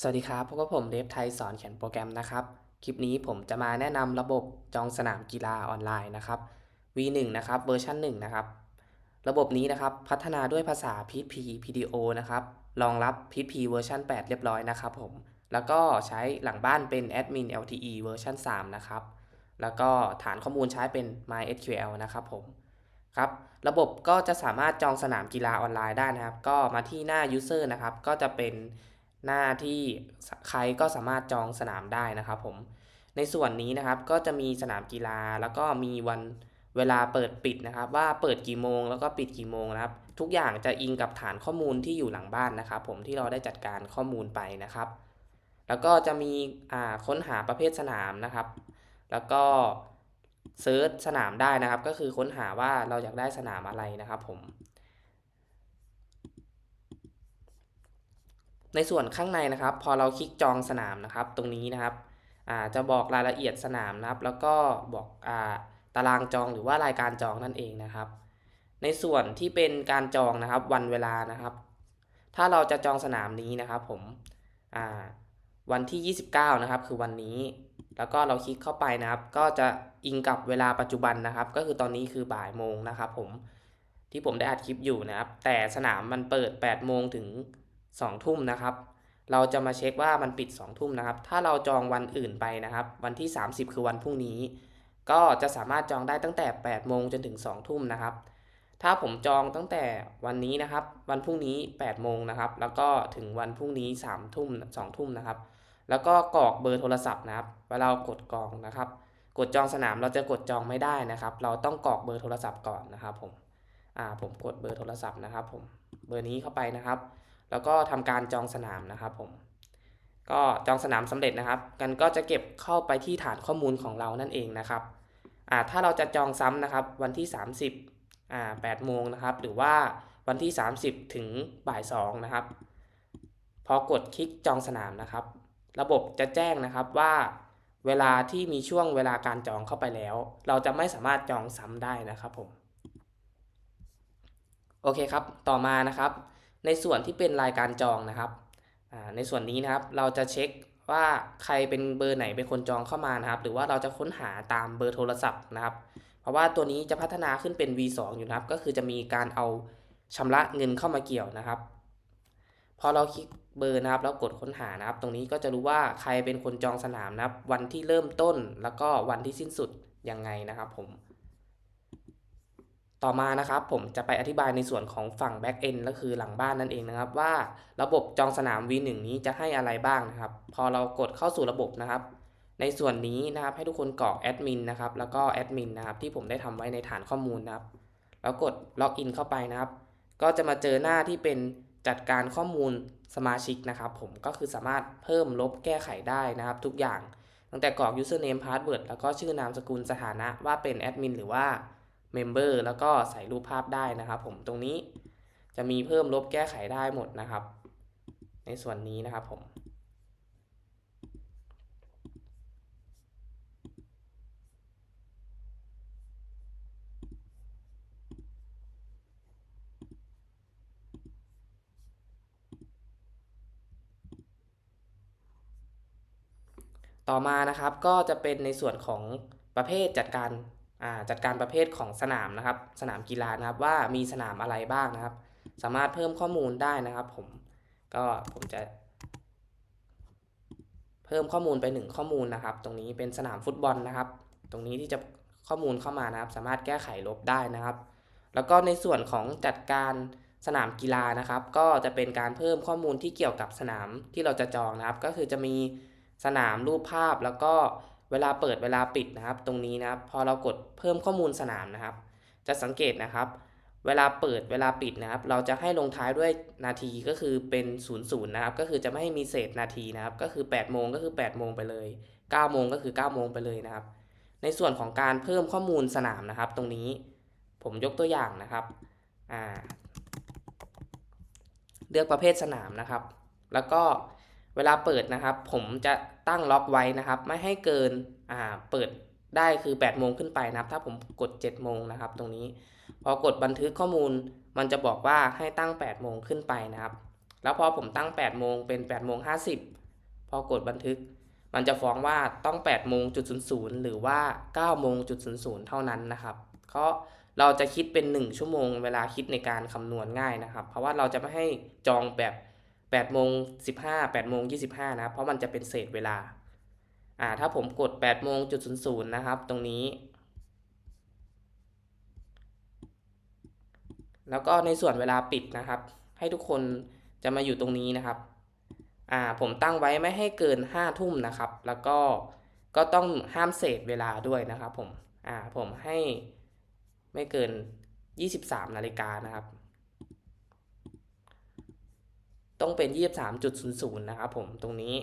สวัสดีครับพบกับผมเดฟไทยสอนเขียนโปรแกรมนะครับ คลิปนี้ผมจะมาแนะนำระบบจองสนามกีฬาออนไลน์นะครับ V1 นะครับเวอร์ชัน1นะครับ ระบบนี้นะครับพัฒนาด้วยภาษา PHP PDO นะครับ รองรับ PHP เวอร์ชัน8 เรียบร้อยนะครับผม แล้วก็ใช้หลังบ้านเป็น Admin LTE เวอร์ชัน3นะครับ แล้วก็ฐานข้อมูลใช้เป็น MySQL นะครับผม ครับ ระบบก็จะสามารถจองสนามกีฬาออนไลน์ได้นะครับ ก็มาที่หน้า User นะครับ ก็จะเป็น หน้าที่ใครก็สามารถจองสนามได้นะครับผมในส่วนนี้นะครับก็จะมีสนามกีฬาแล้วก็มีวันเวลาเปิดปิดนะครับ ว่าเปิดกี่โมงแล้วก็ปิดกี่โมงนะครับ ทุกอย่างจะอิงกับฐานข้อมูลที่อยู่หลังบ้านนะครับ ผมที่เราได้จัดการข้อมูลไปนะครับ แล้วก็จะมีค้นหาประเภทสนามนะครับ แล้วก็เซิร์ชสนามได้นะครับ ก็คือค้นหาว่าเราอยากได้สนามอะไรนะครับ ผม ในส่วนข้างในนะครับ พอเราคลิกจองสนามนะครับ ตรงนี้นะครับจะบอกรายละเอียดสนามนะครับ แล้วก็บอกอตารางจองหรือว่ารายการจองนั่นเองนะครับ ในส่วนที่เป็นการจองนะครับวันเวลานะครับ ถ้าเราจะจองสนามนี้นะครับ ผมวันที่ 29 นะครับ คือวันนี้ แล้วก็เราคลิกเข้าไปนะครับ ก็จะอิงกับเวลาปัจจุบันนะครับ ก็คือตอนนี้คือบ่ายโมงนะครับ ผมที่ผมได้อัดคลิปอยู่นะครับ แต่สนามมันเปิด 8 โมงถึง 2 ทุ่มนะครับ เราจะมาเช็คว่ามันปิด 2 ทุ่มนะครับ ถ้าเราจองวันอื่นไปนะครับ วันที่ 30 คือวันพรุ่งนี้ ก็จะสามารถจองได้ตั้งแต่ 8 โมงจนถึง 2 ทุ่มนะครับ ถ้าผมจองตั้งแต่วันนี้นะครับ วันพรุ่งนี้ 8 โมงนะครับ แล้วก็ถึงวันพรุ่งนี้ 3 ทุ่ม 2 ทุ่มนะครับ แล้วก็กรอกเบอร์โทรศัพท์นะครับ เวลาเรากดกรองนะครับกดจองสนามเราจะกดจองไม่ได้นะครับ เราต้องกรอกเบอร์โทรศัพท์ก่อนนะครับผม อ่า ผมกดเบอร์โทรศัพท์นะครับผม เบอร์นี้เข้าไปนะครับ แล้วก็ทำการจองสนามนะครับผม ก็จองสนามสำเร็จนะครับ กันก็จะเก็บเข้าไปที่ฐานข้อมูลของเรานั่นเองนะครับอ่าถ้าเราจะจองซ้ำนะครับ วันที่ 30อ่า8โมงนะครับ หรือว่าวันที่ 30 ถึงบ่าย2นะครับ พอกดคลิกจองสนามนะครับ ระบบจะแจ้งนะครับว่าเวลาที่มีช่วงเวลาการจองเข้าไปแล้ว เราจะไม่สามารถจองซ้ำได้นะครับผม โอเคครับ ต่อมานะครับ ในส่วนที่เป็นรายการจองนะครับอ่าในส่วนนี้นะครับเราจะเช็คว่าใครเป็นเบอร์ไหนเป็นคนจองเข้ามานะครับ หรือว่าเราจะค้นหาตามเบอร์โทรศัพท์นะครับ เพราะว่าตัวนี้จะพัฒนาขึ้นเป็น V2 อยู่นะครับ ก็คือจะมีการเอาชำระเงินเข้ามาเกี่ยวนะครับ พอเราคลิกเบอร์นะครับแล้วกดค้นหานะครับ ตรงนี้ก็จะรู้ว่าใครเป็นคนจองสนามนะครับ วันที่เริ่มต้นแล้วก็วันที่สิ้นสุดยังไงนะครับผม ต่อมานะครับผมจะไปอธิบายในส่วนของฝั่ง Back End ก็คือหลังบ้านนั่นเองนะครับ ว่าระบบจองสนาม V1 นี้จะให้อะไรบ้างนะครับ พอเรากดเข้าสู่ระบบนะครับ ในส่วนนี้นะครับให้ทุกคนกรอกแอดมินนะครับแล้วก็แอดมินนะครับที่ผมได้ทำไว้ในฐานข้อมูลนะครับแล้วกดล็อกอินเข้าไปนะครับ ก็จะมาเจอหน้าที่เป็นจัดการข้อมูลสมาชิกนะครับ ผมก็คือสามารถเพิ่มลบแก้ไขได้นะครับ ทุกอย่าง ตั้งแต่กรอก username password แล้วก็ชื่อนามสกุลสถานะว่าเป็นแอดมินหรือว่า Member แล้วก็ใส่รูปภาพได้นะครับ ผมตรงนี้จะมีเพิ่มลบแก้ไขได้หมดนะครับ ในส่วนนี้นะครับผมต่อมานะครับก็จะเป็นในส่วนของประเภทจัดการ จัดการประเภทของสนามนะครับ สนามกีฬานะครับว่ามีสนามอะไรบ้างนะครับ สามารถเพิ่มข้อมูลได้นะครับผมก็ผมจะ เพิ่มข้อมูลไปหนึ่งข้อมูลนะครับ ตรงนี้เป็นสนามฟุตบอลนะครับ ตรงนี้ที่จะข้อมูลเข้ามานะครับ สามารถแก้ไขลบได้นะครับ แล้วก็ในส่วนของจัดการสนามกีฬานะครับ ก็จะเป็นการเพิ่มข้อมูลที่เกี่ยวกับสนามที่เราจะจองนะครับ ก็คือจะมีสนามรูปภาพแล้วก็ เวลาเปิดเวลาปิดนะครับ ตรงนี้นะครับ พอเรากดเพิ่มข้อมูลสนามนะครับ จะสังเกตนะครับ เวลาเปิดเวลาปิดนะครับ เราจะให้ลงท้ายด้วยนาทีก็คือเป็น0ูนย์นะครับ ก็คือจะไม่ให้มีเศษนาทีนะครับ ก็คือ8โมงก็คือ8โมงไปเลย9โมงก็คือ9โมงไปเลยนะครับ ในส่วนของการเพิ่มข้อมูลสนามนะครับ ตรงนี้ผมยกตัวอย่างนะครับอ่าเลือกประเภทสนามนะครับ แล้วก็ เวลาเปิดนะครับ ผมจะตั้งล็อกไว้นะครับ ไม่ให้เกินอ่าเปิดได้คือ8โมงขึ้นไปนะครับ ถ้าผมกด7โมงนะครับ ตรงนี้ พอกดบันทึกข้อมูล มันจะบอกว่าให้ตั้ง8โมงขึ้นไปนะครับ แล้วพอผมตั้ง8โมงเป็น8โมง50อกดบันทึก มันจะฟ้องว่าต้อง8โมงจุด00หรือว่า9โมงจุด00เท่านั้นนะครับเพราะเราจะคิดเป็น 1 ชั่วโมง เวลาคิดในการคำนวณง่ายนะครับ เพราะว่าเราจะไม่ให้จองแบบ 8โมง15 8โมง25นะเพราะมันจะเป็นเศษเวลาอ่าถ้าผมกด8โมงจุด00นะครับ ตรงนี้ แล้วก็ในส่วนเวลาปิดนะครับ ให้ทุกคนจะมาอยู่ตรงนี้นะครับอ่าผมตั้งไว้ไม่ให้เกิน5ทุ่มนะครับ แล้วก็ก็ต้องห้ามเศษเวลาด้วยนะครับผมอ่าผมให้ไม่เกิน 23นาฬิกานะครับ ต้องเป็น 23.00 นะครับผมตรงนี้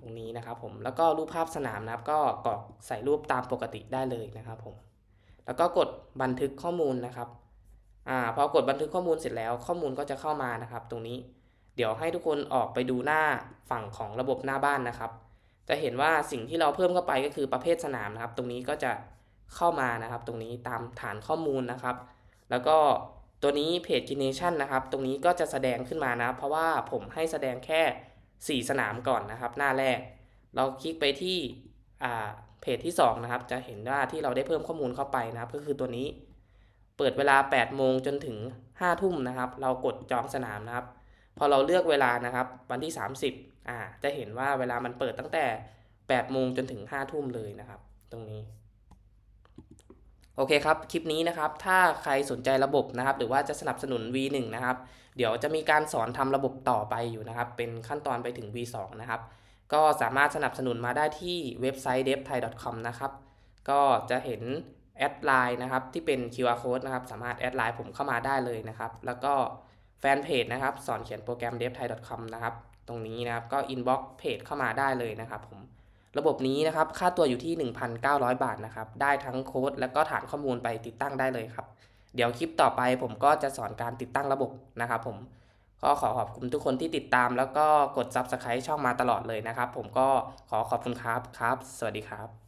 ตรงนี้นะครับผมแล้วก็รูปภาพสนามนะครับ ก็กรอกใส่รูปตามปกติได้เลยนะครับผมแล้วก็กดบันทึกข้อมูลนะครับอ่าพอกดบันทึกข้อมูลเสร็จแล้วข้อมูลก็จะเข้ามานะครับ ตรงนี้เดี๋ยวให้ทุกคนออกไปดูหน้าฝั่งของระบบหน้าบ้านนะครับ จะเห็นว่าสิ่งที่เราเพิ่มเข้าไปก็คือประเภทสนามนะครับ ตรงนี้ก็จะเข้ามานะครับ ตรงนี้ตามฐานข้อมูลนะครับ แล้วก็ตัวนี้เพจ Gination นะครับ ตรงนี้ก็จะแสดงขึ้นมานะ เพราะว่าผมให้แสดงแค่ 4 สนามก่อนนะครับ หน้าแรก เราคลิกไปที่อ่าเพจที่ 2 นะครับ จะเห็นว่าที่เราได้เพิ่มข้อมูลเข้าไปนะครับ ก็คือตัวนี้ เปิดเวลา 8 โมงจนถึง 5 ทุ่มนะครับ เรากดจองสนามนะครับ พอเราเลือกเวลานะครับ วันที่ 30อ่าจะเห็นว่าเวลามันเปิดตั้งแต่ 8 โมงจนถึง 5 ทุ่มเลยนะครับ ตรงนี้ โอเคครับ คลิปนี้นะครับ ถ้าใครสนใจระบบนะครับ หรือว่าจะสนับสนุน V1 นะครับ เดี๋ยวจะมีการสอนทำระบบต่อไปอยู่นะครับ เป็นขั้นตอนไปถึง V2 นะครับ ก็สามารถสนับสนุนมาได้ที่เว็บไซต์ devthai.com นะครับ ก็จะเห็นแอดไลน์นะครับ ที่เป็น QR code นะครับ สามารถแอดไลน์ผมเข้ามาได้เลยนะครับ แล้วก็แฟนเพจนะครับ สอนเขียนโปรแกรม devthai.com นะครับ ตรงนี้นะครับ ก็ inbox เพจเข้ามาได้เลยนะครับผม ระบบนี้นะครับค่าตัวอยู่ที่ 1,900 บาทนะครับได้ทั้งโค้ดแล้วก็ฐานข้อมูลไปติดตั้งได้เลยครับ เดี๋ยวคลิปต่อไปผมก็จะสอนการติดตั้งระบบนะครับผมก็ขอขอบคุณทุกคนที่ติดตามแล้วก็กด Subscribe ช่องมาตลอดเลยนะครับ ผมก็ขอขอบคุณครับครับ สวัสดีครับ